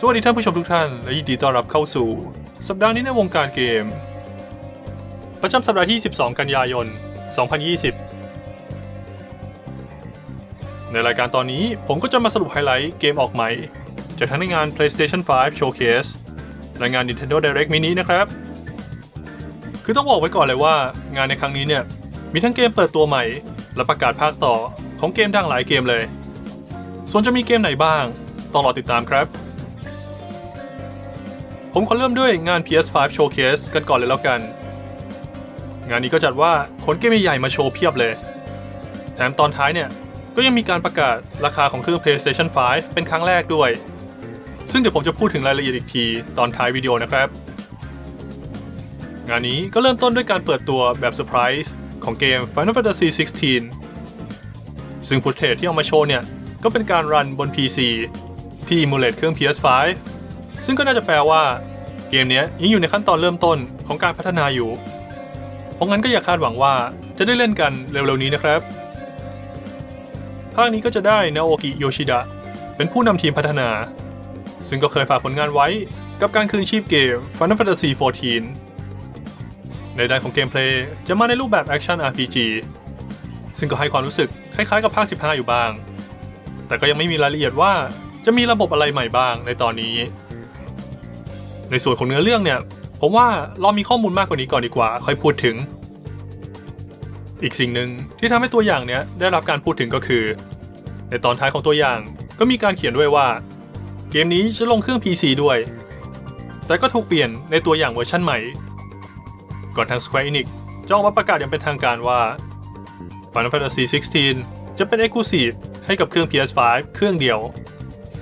สวัสดีท่านผู้ชมทุกท่าน และยินดีต้อนรับเข้าสู่ สัปดาห์นี้ในวงการเกม ประจำสัปดาห์ที่ 12 กันยายน 2020 ในรายการตอนนี้ผมก็จะมาสรุปไฮไลท์เกมออกใหม่ จากทั้งในงาน PlayStation 5 Showcase และงาน Nintendo Direct Mini นะครับ คือต้องบอกไว้ก่อนเลยว่างานในครั้งนี้เนี่ย มีทั้งเกมเปิดตัวใหม่ และประกาศภาคต่อของเกมดังหลายเกมเลย ส่วนจะมีเกมไหนบ้างต้องรอติดตามครับ ผมขอเริ่มด้วยงาน PS5 Showcase กันก่อนเลยแล้วกัน งานนี้ก็จัดว่าขนเกมใหญ่มาโชว์เพียบเลย แถมตอนท้ายเนี่ย ก็ยังมีการประกาศราคาของเครื่อง PlayStation 5 เป็นครั้งแรกด้วย ซึ่งเดี๋ยวผมจะพูดถึงรายละเอียดอีกทีตอนท้ายวิดีโอนะครับ งานนี้ก็เริ่มต้นด้วยการเปิดตัวแบบเซอร์ไพรส์ของเกม Final Fantasy 16 ซึ่งฟุตเทจที่เอามาโชว์เนี่ย ก็เป็นการรันบน PC ที่ emulate เครื่อง PS5 ซึ่งก็น่าจะแปลว่า เกมนี้ยยังอยู่ในขั้นตอนเริ่มต้นของการพัฒนาอยู่ เพราะงั้นก็อย่าคาดหวังว่าจะได้เล่นกันเร็วๆนี้นะครับ ภาคนี้ก็จะได้นาโอกิโยชิดะเป็นผู้นำทีมพัฒนา ซึ่งก็เคยฝากผลงานไว้กับการคืนชีพเกม Final Fantasy 14 ในด้านของเกมเพลย์จะมาในรูปแบบแอคชั่น RPG ซึ่งก็ให้ความรู้สึกคล้ายๆกับภาค 15 อยู่บ้าง แต่ก็ยังไม่มีรายละเอียดว่าจะมีระบบอะไรใหม่บ้างในตอนนี้ ในส่วนของเนื้อเรื่องเนี่ยผมว่าเรามีข้อมูลมากกว่านี้ก่อนดีกว่า ค่อยพูดถึง อีกสิ่งหนึ่งที่ทำให้ตัวอย่างเนี้ยได้รับการพูดถึงก็คือ ในตอนท้ายของตัวอย่างก็มีการเขียนด้วยว่า เกมนี้จะลงเครื่อง PC ด้วย แต่ก็ถูกเปลี่ยนในตัวอย่างเวอร์ชั่นใหม่ ก่อนทาง Square Enix จะออกมาประกาศอย่างเป็นทางการว่า Final Fantasy 16 จะเป็น Exclusive ให้กับเครื่อง PS5 เครื่องเดียว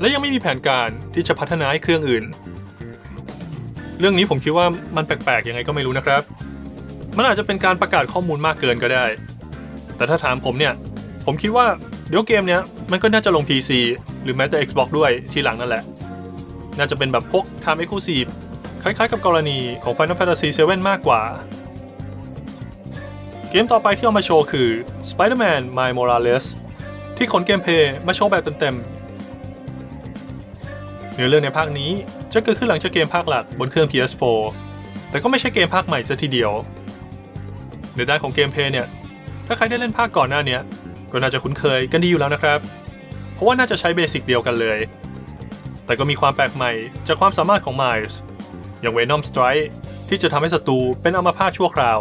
และยังไม่มีแผนการที่จะพัฒนาให้เครื่องอื่น เรื่องนี้ผมคิดว่ามันแปลกๆยังไงก็ไม่รู้นะครับ มันอาจจะเป็นการประกาศข้อมูลมากเกินก็ได้ แต่ถ้าถามผมเนี่ย ผมคิดว่าเดี๋ยวเกมเนี้ยมันก็น่าจะลง PC หรือแม้แต่ Xbox ด้วยทีหลังนั่นแหละ น่าจะเป็นแบบพวก Time Exclusive คล้ายๆ กับกรณีของ Final Fantasy 7 มากกว่า เกมต่อไปที่เอามาโชว์คือ Spider-Man Miles Morales ที่ขนเกมเพลย์มาโชว์แบบเต็มๆเนื้อเรื่องในภาคนี้ จะเกิดขึ้นหลังจากเกมภาคหลักบนเครื่อง PS4 แต่ก็ไม่ใช่เกมภาคใหม่ซะทีเดียว ในด้านของเกมเพลย์เนี่ย ถ้าใครได้เล่นภาคก่อนหน้านี้ก็น่าจะคุ้นเคยกันดีอยู่แล้วนะครับ เพราะว่าน่าจะใช้เบสิกเดียวกันเลย แต่ก็มีความแปลกใหม่จากความสามารถของ Miles อย่าง Venom Strike ที่จะทำให้ศัตรูเป็นอัมพาตชั่วคราว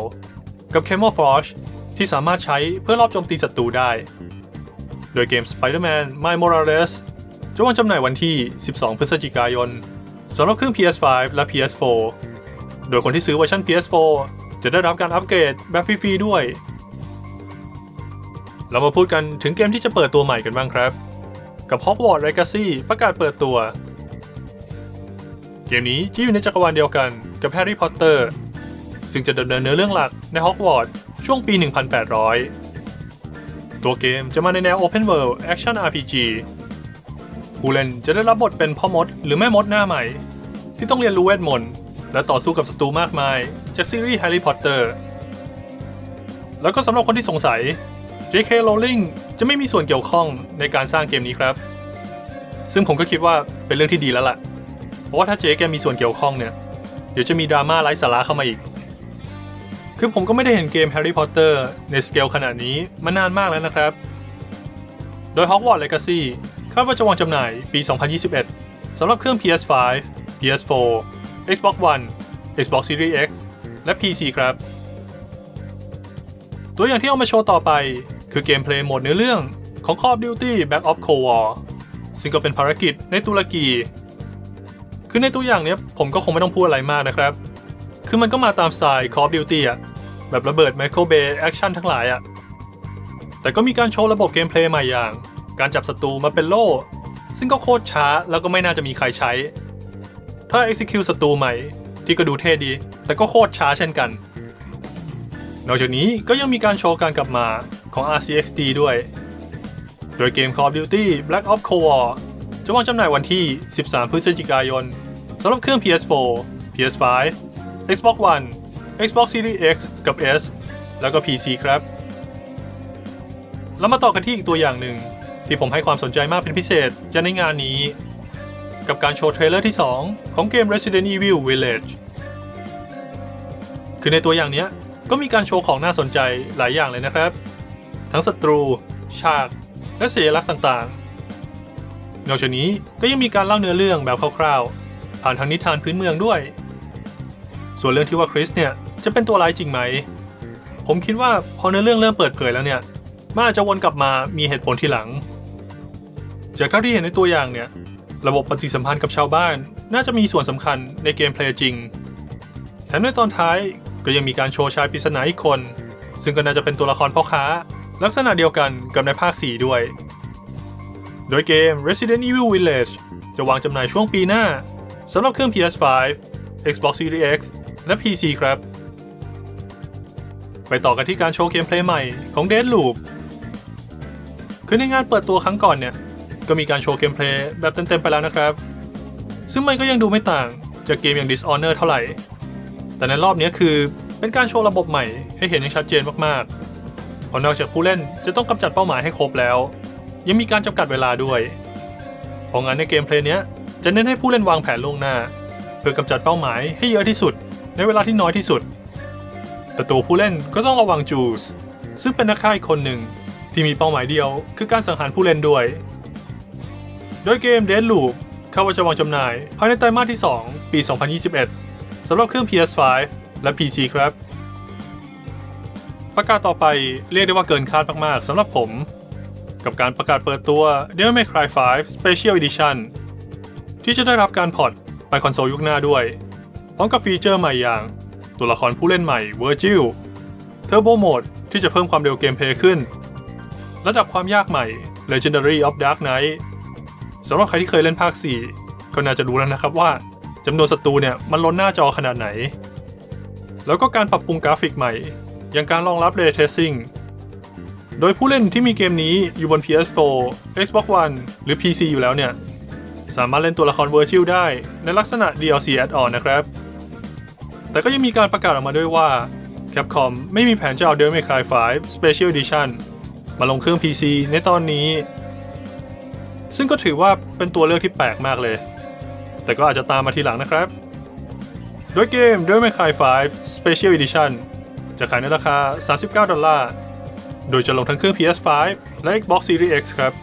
กับ Camouflage ที่สามารถใช้เพื่อรอบโจมตีศัตรูได้ โดยเกม Spider-Man Miles Morales จะวางจำหน่ายวันที่ 12 พฤศจิกายน สำหรับเครื่อง PS5 และ PS4 โดยคนที่ซื้อเวอร์ชัน PS4 จะได้รับการอัปเกรดแบบฟรีๆด้วย เรามาพูดกันถึงเกมที่จะเปิดตัวใหม่กันบ้างครับ กับ Hogwarts Legacy ประกาศเปิดตัว เกมนี้จะอยู่ในจักรวาลเดียวกันกับ Harry Potter ซึ่งจะดำเนินเนื้อเรื่องหลักใน Hogwarts ช่วงปี 1800 ตัวเกมจะมาในแนว Open World Action RPG ผู้เล่นจะได้รับบทเป็นพ่อมด หรือแม่มดหน้าใหม่ ที่ต้องเรียนรู้เวทมนต์และต่อสู้กับศัตรูมากมาย จากซีรีส์ Harry Potter แล้วก็สำหรับคนที่สงสัย J.K. Rowling จะไม่มีส่วนเกี่ยวข้องในการสร้างเกมนี้ครับ ซึ่งผมก็คิดว่าเป็นเรื่องที่ดีแล้วล่ะ เพราะว่าถ้าเจ๊แกมีส่วนเกี่ยวข้องเนี่ย เดี๋ยวจะมีดราม่าไร้สาระเข้ามาอีก คือผมก็ไม่ได้เห็นเกม Harry Potter ในสเกลขนาดนี้มานานมากแล้วนะครับ โดย Hogwarts Legacy คาดว่าจะวางจำหน่ายปี 2021 สำหรับเครื่อง PS5 PS4 Xbox One Xbox Series X และ PC ครับ ตัวอย่างที่เอามาโชว์ต่อไป คือเกมเพลย์โหมดเนื้อเรื่องของ Call of Duty Black Ops Cold War ซึ่งก็เป็นภารกิจในตุรกี คือในตัวอย่างเนี้ยผมก็คงไม่ต้องพูดอะไรมากนะครับ คือมันก็มาตามสไตล์ Call of Duty อะแบบระเบิด Michael Bay แอคชั่นทั้งหลายอะแต่ก็มีการโชว์ระบบเกมเพลย์ใหม่อย่าง การจับศัตรูมาเป็นโล่ ซึ่งก็โคตรช้าแล้วก็ไม่น่าจะมีใครใช้ ถ้า execute ศัตรูใหม่ที่ก็ดูเท่ดี แต่ก็โคตรช้าเช่นกัน นอกจากนี้ก็ยังมีการโชว์การกลับมาของ RCXD ด้วย โดยเกม Call of Duty Black Ops Cold War จะวางจำหน่ายวันที่ 13 พฤศจิกายนสำหรับเครื่อง PS4 PS5 Xbox One Xbox Series X กับ S แล้วก็ PC ครับ แล้วมาต่อกันที่อีกตัวอย่างหนึ่ง ที่ผมให้ความสนใจมากเป็นพิเศษจะในงานนี้ กับการโชว์เทรลเลอร์ที่ 2 ของเกม Resident Evil Village คือในตัวอย่างเนี้ยก็มีการโชว์ของน่าสนใจหลายอย่างเลยนะครับ ทั้งศัตรู ฉาก และสัญลักษณ์ต่างๆ นอกจากนี้ก็ยังมีการเล่าเนื้อเรื่องแบบคร่าวๆ ผ่านทางนิทานพื้นเมืองด้วย ส่วนเรื่องที่ว่าคริสเนี่ยจะเป็นตัวร้ายจริงไหม ผมคิดว่าพอเนื้อเรื่องเริ่มเปิดเผยแล้วเนี่ยมันอาจจะวนกลับมามีเหตุผลทีหลัง จากเท่าที่เห็นในตัวอย่างเนี่ย ระบบปฏิสัมพันธ์กับชาวบ้าน น่าจะมีส่วนสำคัญในเกมเพลย์จริง แถมในตอนท้ายก็ยังมีการโชว์ชายปริศนาอีกคน ซึ่งก็น่าจะเป็นตัวละครพ่อค้า ลักษณะเดียวกันกับในภาค 4 ด้วย โดยเกม Resident Evil Village จะวางจำหน่ายช่วงปีหน้าสำหรับเครื่อง PS5 Xbox Series X และ PC ครับ ไปต่อกันที่การโชว์เกมเพลย์ใหม่ของ Deadloop คือในงานเปิดตัวครั้งก่อนเนี่ย ก็มีการโชว์เกมเพลย์แบบเต็มๆไปแล้วนะครับ ซึ่งมันก็ยังดูไม่ต่างจากเกมอย่าง Dishonor เท่าไหร่ แต่ในรอบนี้คือเป็นการโชว์ระบบใหม่ให้เห็นอย่างชัดเจนมากๆเพราะนอกจากผู้เล่นจะต้องกำจัดเป้าหมายให้ครบแล้ว ยังมีการจำกัดเวลาด้วย เพราะงั้นในเกมเพลย์นี้จะเน้นให้ผู้เล่นวางแผนล่วงหน้า เพื่อกำจัดเป้าหมายให้เยอะที่สุด ในเวลาที่น้อยที่สุด แต่ตัวผู้เล่นก็ต้องระวังจูสซึ่งเป็นนักฆ่าอีกคนหนึ่งที่มีเป้าหมายเดียว คือการสังหารผู้เล่นด้วย โดยเกม Deadloop คาว่าจะวางจำหน่าย ภายในไตรมาสที่ 2 ปี 2021 สำหรับเครื่อง PS5 และ PC ครับ ประกาศต่อไปเรียกได้ว่าเกินคาดมากๆสำหรับผม กับการประกาศเปิดตัว Devil May Cry 5 Special Edition ที่จะได้รับการพอร์ตไปคอนโซลยุคหน้าด้วย พร้อมกับฟีเจอร์ใหม่อย่าง ตัวละครผู้เล่นใหม่ Virgil Turbo Mode ที่จะเพิ่มความเร็วเกมเพลย์ขึ้น ระดับความยากใหม่ Legendary of Dark Knight สำหรับใครที่เคยเล่นภาค 4 ก็น่าจะรู้แล้วนะครับว่าจำนวนศัตรูเนี่ยมันล้นหน้าจอขนาดไหน แล้วก็การปรับปรุงกราฟิกใหม่ อย่างการรองรับ Ray Tracing โดยผู้เล่นที่มีเกมนี้อยู่บน PS4 Xbox One หรือ PC อยู่แล้วเนี่ย สามารถเล่นตัวละคร Virtual ได้ในลักษณะ DLC Add-on นะครับ แต่ก็ยังมีการประกาศออกมาด้วยว่า Capcom ไม่มีแผนจะเอา Devil May Cry 5 Special Edition มาลงเครื่อง PC ในตอนนี้ ซึ่งก็ถือว่าเป็นตัวเลือกที่แปลกมากเลย แต่ก็อาจจะตามมาทีหลังนะครับ โดยเกม Devil May Cry 5 Special Edition จะขายในราคา 39 ดอลลาร์ โดยจะลงทั้งเครื่อง PS5 และ Xbox Series X ครับ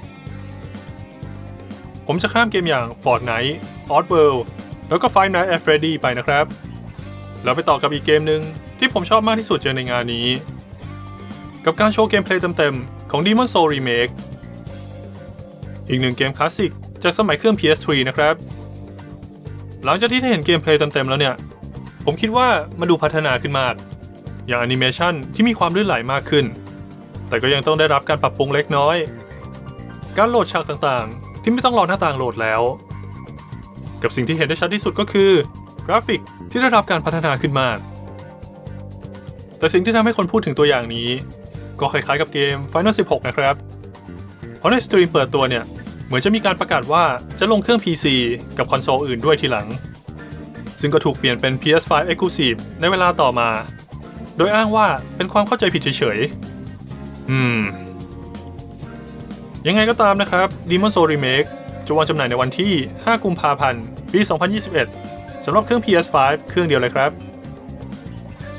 ผมจะข้ามเกมอย่าง Fortnite, Oddworld แล้วก็ Five Nights at Freddy ไปนะครับ แล้วไปต่อกับอีกเกมหนึ่งที่ผมชอบมากที่สุดเจอในงานนี้ กับการโชว์เกมเพลย์เต็มๆของ Demon Soul Remake อีกหนึ่งเกมคลาสสิกจากสมัยเครื่อง PS3 นะครับ หลังจากที่ได้เห็นเกมเพลย์เต็มๆแล้วเนี่ย ผมคิดว่ามันดูพัฒนาขึ้นมาก อย่างแอนิเมชันที่มีความลื่นไหลมากขึ้น แต่ก็ยังต้องได้รับการปรับปรุงเล็กน้อย การโหลดฉากต่างๆ ที่ไม่ต้องรอหน้าต่างโหลดแล้ว กับสิ่งที่เห็นได้ชัดที่สุดก็คือกราฟิกที่ได้รับการพัฒนาขึ้นมาก แต่สิ่งที่ทำให้คนพูดถึงตัวอย่างนี้ ก็คล้ายๆกับเกม Final 16 นะครับ เพราะในสตรีมเปิดตัวเนี่ย เหมือนจะมีการประกาศว่าจะลงเครื่อง PC กับคอนโซลอื่นด้วยทีหลัง ซึ่งก็ถูกเปลี่ยนเป็น PS5 Exclusive ในเวลาต่อมา โดยอ้างว่าเป็นความเข้าใจผิดเฉยๆ อืม ยังไงก็ตามนะครับ Demon Soul Remake จะวางจำหน่ายในวันที่ 5 กุมภาพันธ์ ปี 2021 สำหรับเครื่อง PS5 เครื่องเดียวเลยครับ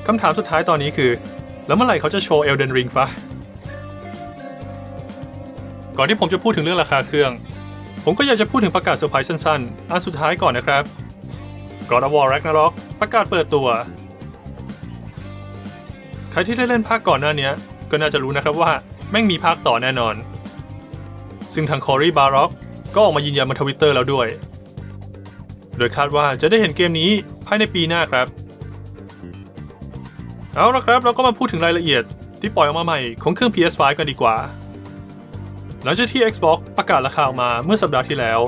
คำถามสุดท้ายตอนนี้คือ แล้วเมื่อไหร่เขาจะโชว์ Elden Ring ฟะ ก่อนที่ผมจะพูดถึงเรื่องราคาเครื่อง ผมก็อยากจะพูดถึงประกาศเซอร์ไพรส์สั้นๆ อันสุดท้ายก่อนนะครับ God of War Ragnarok ประกาศเปิดตัว ใครที่ได้เล่นภาคก่อนหน้านี้ก็น่าจะรู้นะครับว่าแม่งมีภาคต่อแน่นอน ซึ่งทางคอรีบาร็อกก็ออกมายืนยันบนทวิตเตอร์แล้วด้วย โดยคาดว่าจะได้เห็นเกมนี้ภายในปีหน้าครับ เอาละครับเราก็มาพูดถึงรายละเอียดที่ปล่อยออกมาใหม่ของเครื่อง PS5 กันดีกว่า หลังจากที่ Xbox ประกาศราคาออกมาเมื่อสัปดาห์ที่แล้ว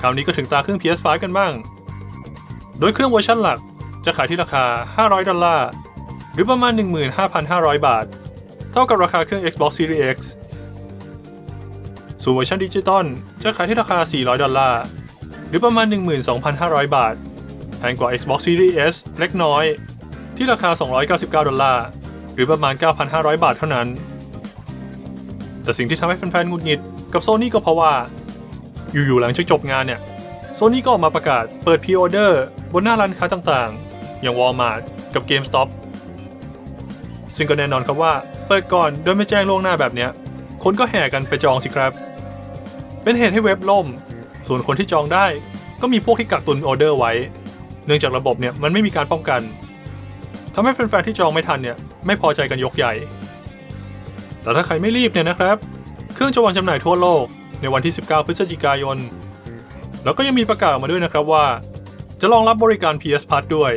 คราวนี้ก็ถึงตาเครื่อง PS5 กันบ้าง โดยเครื่องเวอร์ชันหลักจะขายที่ราคา 500 ดอลลาร์ หรือประมาณ 15,500 บาท เท่ากับราคาเครื่อง Xbox Series X ส่วนเวอร์ชันดิจิตอลจะขายที่ราคา 400 ดอลลาร์ หรือประมาณ 12,500 บาท แพงกว่า Xbox Series S เล็กน้อย ที่ราคา 299 ดอลลาร์ หรือประมาณ 9,500 บาทเท่านั้น แต่สิ่งที่ทำให้แฟนๆงุดหงิดกับโซนี่ก็เพราะว่า อยู่ๆหลังจากจบงานเนี่ยโซนี่ก็ออกมาประกาศเปิดพ r ออเดอร์บนหน้าร้านค้าต่างๆ อย่าง Walmart กับ GameStop ซึ่งก็แน่นอนครับว่า เปิดก่อนโดยไม่แจ้งล่วงหน้าแบบเนี้ย คนก็แห่กันไปจองสิครับ เป็นเหตุให้เว็บล่ม ส่วนคนที่จองได้ก็มีพวกที่กักตุนออเดอร์ไว้ เนื่องจากระบบเนี่ยมันไม่มีการป้องกันทำให้แฟนๆที่จองไม่ทันเนี่ยไม่พอใจกันยกใหญ่ แต่ถ้าใครไม่รีบเนี่ยนะครับ เครื่องจะวางจำหน่ายทั่วโลกในวันที่ 19 พฤศจิกายน แล้วก็ยังมีประกาศมาด้วยนะครับว่า จะรองรับบริการ PS Plus ด้วย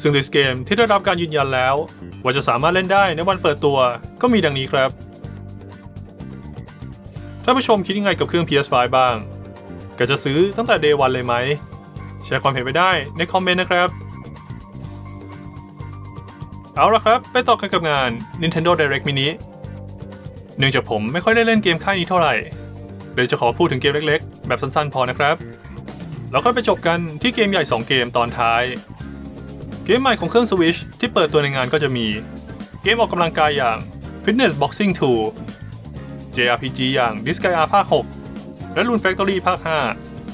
ซึ่งลิสเกมที่ได้รับการยืนยันแล้ว ว่าจะสามารถเล่นได้ในวันเปิดตัวก็มีดังนี้ครับถ้านผู้ชมคิดยังไงกับเครื่อง PS5 บ้าง ก็จะซื้อตั้งแต่ Day 1เลยไหม แชร์ความเห็นไปได้ในคอมเมนต์นะครับ เอาละครับ ไปต่อกันกับงาน Nintendo Direct Mini เนื่องจากผมไม่ค่อยได้เล่นเกมค่ายนี้เท่าไหร่เลยจะขอพูดถึงเกมเล็กๆ แบบสั้นๆ พอนะครับ แล้วก็ไปจบกันที่เกมใหญ่ 2 เกมตอนท้าย เกมใหม่ของเครื่อง Switch ที่เปิดตัวในงานก็จะมี เกมออกกำลังกายอย่าง Fitness Boxing 2 JRPG อย่าง Disgaea ภาค 6 และ Rune Factory ภาค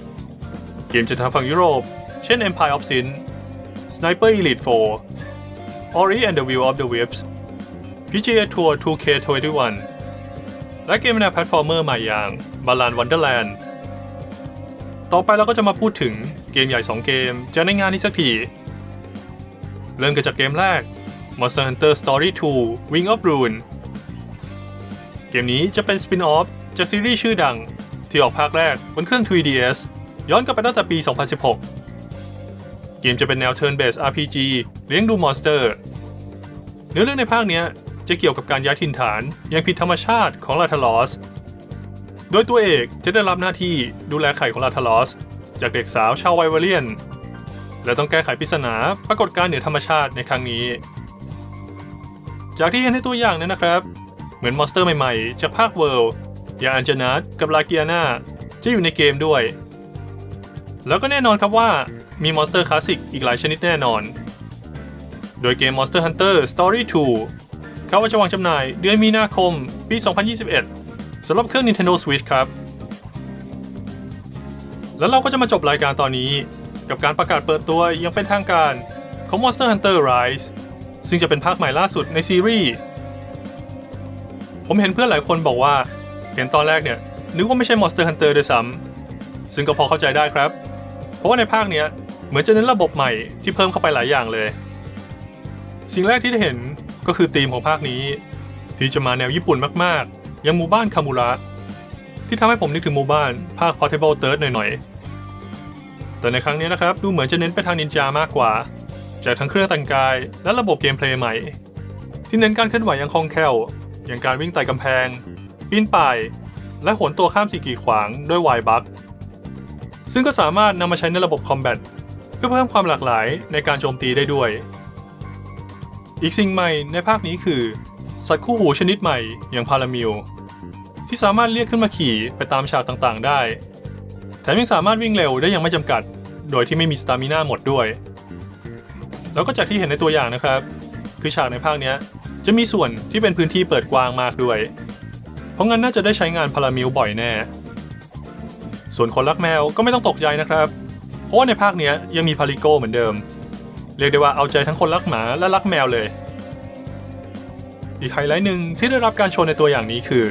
5 เกมจากทางฝั่งยุโรป เช่น Empire of Sin Sniper Elite 4 Ori and the Will of the Wisps PGA Tour 2K21 และเกมแนวแพลตฟอร์มเมอร์ใหม่อย่าง Balan Wonderland ต่อไปเราก็จะมาพูดถึงเกมใหญ่ 2 เกมจากในงานนี้สักที เริ่มกันจากเกมแรก Monster Hunter Story 2 Wing of Rune เกมนี้จะเป็นสปินออฟจากซีรีส์ชื่อดัง ที่ออกภาคแรกบนเครื่อง 3DS ย้อนกลับไปตั้งแต่ปี 2016 เกมจะเป็นแนว Turn Based RPG เลี้ยงดูมอนสเตอร์ เนื้อเรื่องในภาคเนี้ย จะเกี่ยวกับการย้ายถิ่นฐานย่างผิดธรรมชาติของลาทาลอส โดยตัวเอกจะได้รับหน้าที่ดูแลไข่ของลาทาลอส จากเด็กสาวชาวไวเวเลียน และต้องแก้ไขปริศนาปรากฏการณ์เหนือธรรมชาติในครั้งนี้ จากที่เห็นในตัวอย่างนั้นนะครับ เหมือนมอนสเตอร์ใหม่ๆ จากภาคเวิลด์อย่างอันเจนัสกับลาเกียนาจะอยู่ในเกมด้วย แล้วก็แน่นอนครับว่ามีมอนสเตอร์คลาสสิกอีกหลายชนิดแน่นอน โดยเกม Monster Hunter Story 2 เขาวจะวางจำหน่ายเดือนมีนาคม ปี 2021 สำหรับเครื่อง Nintendo Switch ครับ แล้วเราก็จะมาจบรายการตอนนี้ กับการประกาศเปิดตัวยังเป็นทางการของ Monster Hunter Rise ซึ่งจะเป็นภาคใหม่ล่าสุดในซีรีส์ ผมเห็นเพื่อนหลายคนบอกว่า เห็นตอนแรกเนี่ย นึกว่าไม่ใช่ Monster Hunter ด้วยซ้ำซึ่งก็พอเข้าใจได้ครับ เพราะว่าในภาคเนี้ยเหมือนจะเน้นระบบใหม่ที่เพิ่มเข้าไปหลายอย่างเลย สิ่งแรกที่ได้เห็น ก็คือธีมของภาคนี้ ที่จะมาแนวญี่ปุ่นมากๆ ยังหมู่บ้านคามูระ ที่ทำให้ผมนึกถึงหมู่บ้านภาค Portable Third หน่อยๆ แต่ในครั้งนี้นะครับ ดูเหมือนจะเน้นไปทางนินจามากกว่า จากทั้งเครื่องแต่งกาย และระบบเกมเพลย์ใหม่ ที่เน้นการเคลื่อนไหวอย่างคล่องแคล่ว อย่างการวิ่งไต่กำแพง ปีนป่าย และโหนตัวข้ามสิ่งกีดขวางด้วยไวบัคซึ่งก็สามารถนำมาใช้ในระบบคอมแบทเพื่อเพิ่มความหลากหลายในการโจมตีได้ด้วย อีกสิ่งใหม่ในภาคนี้คือ สัตว์คู่หูชนิดใหม่อย่างพารามิลที่สามารถเรียกขึ้นมาขี่ไปตามฉากต่างๆ ได้ แถมยังสามารถวิ่งเร็วได้อย่างไม่จำกัด โดยที่ไม่มีสตามิน่าหมดด้วย แล้วก็จากที่เห็นในตัวอย่างนะครับ คือฉากในภาคนี้จะมีส่วนที่เป็นพื้นที่เปิดกว้างมากด้วย เพราะงั้นน่าจะได้ใช้งานพารามิลบ่อยแน่ ส่วนคนรักแมวก็ไม่ต้องตกใจนะครับ เพราะว่าในภาคนี้ยยังมีพาริโกเหมือนเดิม เรียกได้ว่าเอาใจทั้งคนรักหมาและรักแมวเลย อีกไฮไลท์หนึ่งที่ได้รับการโชว์ในตัวอย่างนี้คือ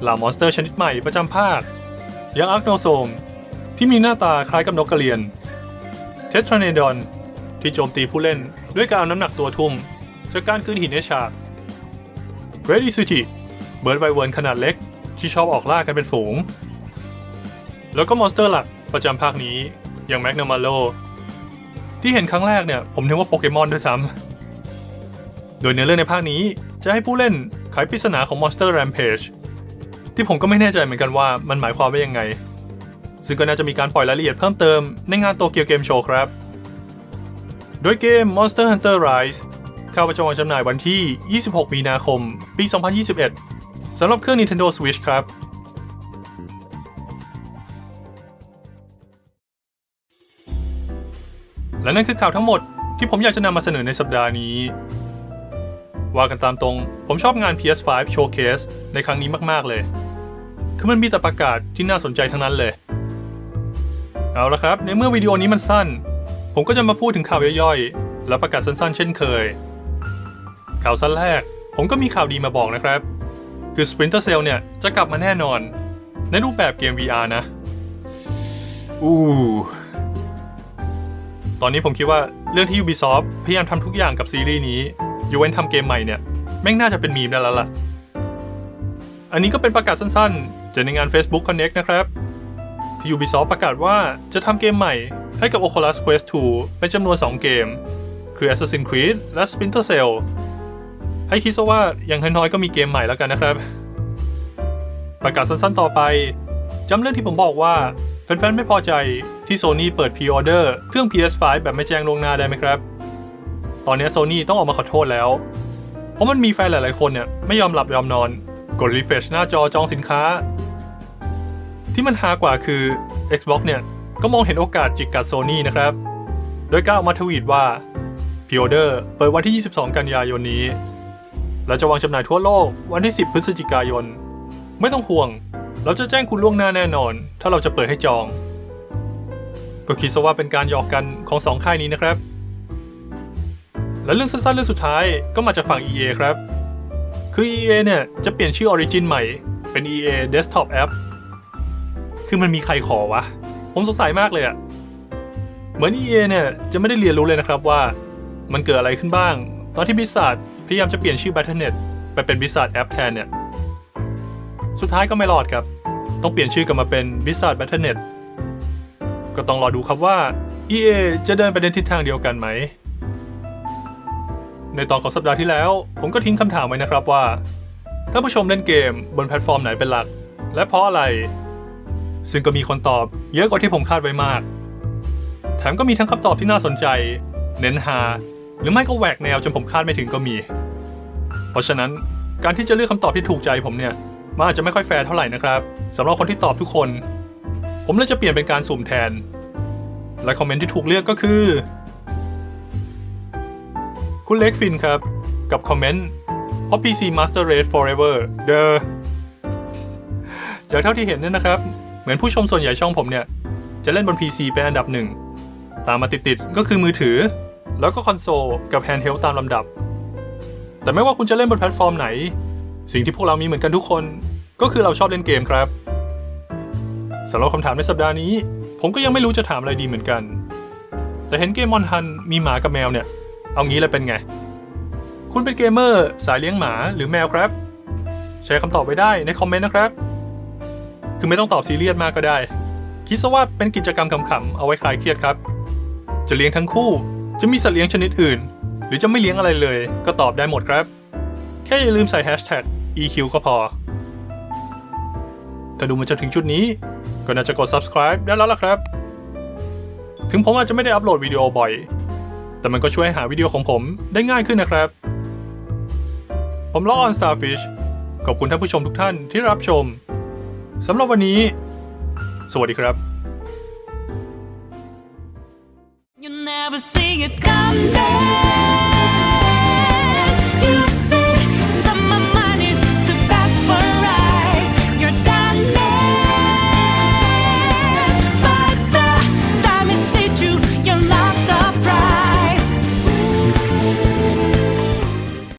เหล่ามอนสเตอร์ชนิดใหม่ประจำภาคอย่างอาร์คโนโซม ที่มีหน้าตาคล้ายกับนกกระเรียน เททราเนดอน ที่โจมตีผู้เล่นด้วยการเอาน้ำหนักตัวทุ่ม จากการคืนหินในฉากเรดอิซูจิเบิร์ดไวเวิร์นขนาดเล็กที่ชอบออกล่ากันเป็นฝูง แล้วก็มอนสเตอร์หลักประจำภาคนี้อย่างแมกนามาโล ที่เห็นครั้งแรกเนี่ยผมนึกว่าโปเกมอนด้วยซ้ำโดยเนื้อเรื่องในภาคนี้จะให้ผู้เล่นไขปริศนาของ Monster Rampage ที่ผมก็ไม่แน่ใจเหมือนกันว่ามันหมายความว่ายังไง ซึ่งก็น่าจะมีการปล่อยรายละเอียดเพิ่มเติมในงานโตเกียวเกมโชว์ครับ โดยเกม Monster Hunter Rise เข้าประจวางจำหน่ายวันที่ 26 มีนาคม ปี 2021 สำหรับเครื่อง Nintendo Switch ครับ และนั่นคือข่าวทั้งหมดที่ผมอยากจะนำมาเสนอในสัปดาห์นี้ ว่ากันตามตรง ผมชอบงาน PS5 Showcase ในครั้งนี้มาก ๆ เลย คือมันมีแต่ประกาศที่น่าสนใจทั้งนั้นเลย เอาละครับ ในเมื่อวิดีโอนี้มันสั้น ผมก็จะมาพูดถึงข่าวย่อยๆ และประกาศสั้นๆ เช่นเคย ข่าวสั้นแรก ผมก็มีข่าวดีมาบอกนะครับ คือ Splinter Cell เนี่ยจะกลับมาแน่นอน ในรูปแบบเกม VR นะ อู้ ตอนนี้ผมคิดว่าเรื่องที่ Ubisoft พยายามทำทุกอย่างกับซีรีส์นี้ยกเว้นทำเกมใหม่เนี่ย แม่งน่าจะเป็นมีมได้แล้วล่ะ อันนี้ก็เป็นประกาศสั้นๆจากในงาน Facebook Connect นะครับ ที่ Ubisoft ประกาศว่าจะทำเกมใหม่ให้กับ Oculus Quest 2 เป็นจำนวน 2 เกม คือ Assassin's Creed และ Splinter Cell ให้คิดซะว่าอย่างน้อยๆก็มีเกมใหม่แล้วกันนะครับ ประกาศสั้นๆต่อไปจำเรื่องที่ผมบอกว่า แฟนๆ ไม่พอใจที่ Sony เปิดพ r ออเดอร์เครื่อง PS5 แบบไม่แจ้งล่วงหน้าได้ไหมครับ ตอนนี้ Sony ต้องออกมาขอโทษแล้ว เพราะมันมีแฟนหลายๆ คนเนี่ยไม่ยอมหลับยอมนอน กด refresh หน้าจอจองสินค้า ที่มันฮากว่าคือ Xbox เนี่ย ก็มองเห็นโอกาสจิกกัด Sony นะครับ โดยก้าออกมาทวีตว่าพ r ออเดอร์เปิดวันที่ 22 กันยายนนี้ และจะวางจำหน่ายทั่วโลกวันที่ 10 พฤศจิกายน ไม่ต้องห่วง เราจะแจ้งคุณล่วงหน้าแน่นอน ถ้าเราจะเปิดให้จอง ก็คิดซะว่าเป็นการหยอกกันของสองค่ายนี้นะครับ และเรื่องสั้นๆเรื่องสุดท้ายก็มาจากฝั่ง EA ครับ คือ EA เนี่ยจะเปลี่ยนชื่อ Origin ใหม่ เป็น EA Desktop App คือมันมีใครขอวะ ผมสงสัยมากเลยอะเหมือน EA เนี่ยจะไม่ได้เรียนรู้เลยนะครับว่า มันเกิดอะไรขึ้นบ้าง ตอนที่บิสซาร์ดพยายามจะเปลี่ยนชื่อ Battle.net ไปเป็น Blizzard App แทนเนี่ย สุดท้ายก็ไม่รอดครับ ต้องเปลี่ยนชื่อกลับมาเป็น Blizzard Battle.net ก็ต้องรอดูครับว่า EA จะเดินไปในทิศทางเดียวกันไหม ในตอนของสัปดาห์ที่แล้ว ผมก็ทิ้งคำถามไว้นะครับว่าถ้านผู้ชมเล่นเกมบนแพลตฟอร์มไหนเป็นหลัก และเพราะอะไร ซึ่งก็มีคนตอบเยอะกว่าที่ผมคาดไว้มาก แถมก็มีทั้งคำตอบที่น่าสนใจ เน้นหา หรือไม่ก็แหวกแนวจนผมคาดไม่ถึงก็มี เพราะฉะนั้นการที่จะเลือกคำตอบที่ถูกใจผมเนี่ย มันอาจจะไม่ค่อยแฟร์เท่าไหร่นะครับสำหรับคนที่ตอบทุกคน ผมเลยจะเปลี่ยนเป็นการสุ่มแทน และคอมเมนต์ที่ถูกเลือกก็คือ คุณเล็กฟินครับ กับคอมเมนต์ Pop PC Master Race Forever เดอจากเท่าที่เห็นเนี่ยนะครับ เหมือนผู้ชมส่วนใหญ่ช่องผมเนี่ย จะเล่นบน PC เป็นอันดับหนึ่ง ตามมาติดๆก็คือมือถือ แล้วก็คอนโซลกับแฮนด์เฮลตามลำดับ แต่ไม่ว่าคุณจะเล่นบนแพลตฟอร์มไหน สิ่งที่พวกเรามีเหมือนกันทุกคน ก็คือเราชอบเล่นเกมครับสำหรับคำถามในสัปดาห์นี้ ผมก็ยังไม่รู้จะถามอะไรดีเหมือนกัน แต่เห็นเกมมอนฮันมีหมากับแมวเนี่ย เอางี้เลยเป็นไง คุณเป็นเกมเมอร์สายเลี้ยงหมาหรือแมวครับ แชร์คำตอบไว้ได้ในคอมเมนต์นะครับ คือไม่ต้องตอบซีเรียสมากก็ได้ คิดซะว่าเป็นกิจกรรมขำๆเอาไว้คลายเครียดครับ จะเลี้ยงทั้งคู่ จะมีสัตว์เลี้ยงชนิดอื่น หรือจะไม่เลี้ยงอะไรเลย ก็ตอบได้หมดครับ แค่อย่าลืมใส่แฮชแท็ก EQ ก็พอ ถ้าดูมาจนถึงจุดนี้ ก็น่าจะกด subscribe ได้แล้วล่ะครับ ถึงผมอาจจะไม่ได้อัปโหลดวิดีโอบ่อย แต่มันก็ช่วยให้หาวิดีโอของผมได้ง่ายขึ้นนะครับ ผมล้อ on starfish ขอบคุณท่านผู้ชมทุกท่านที่รับชมสำหรับวันนี้ สวัสดีครับ You never see it coming.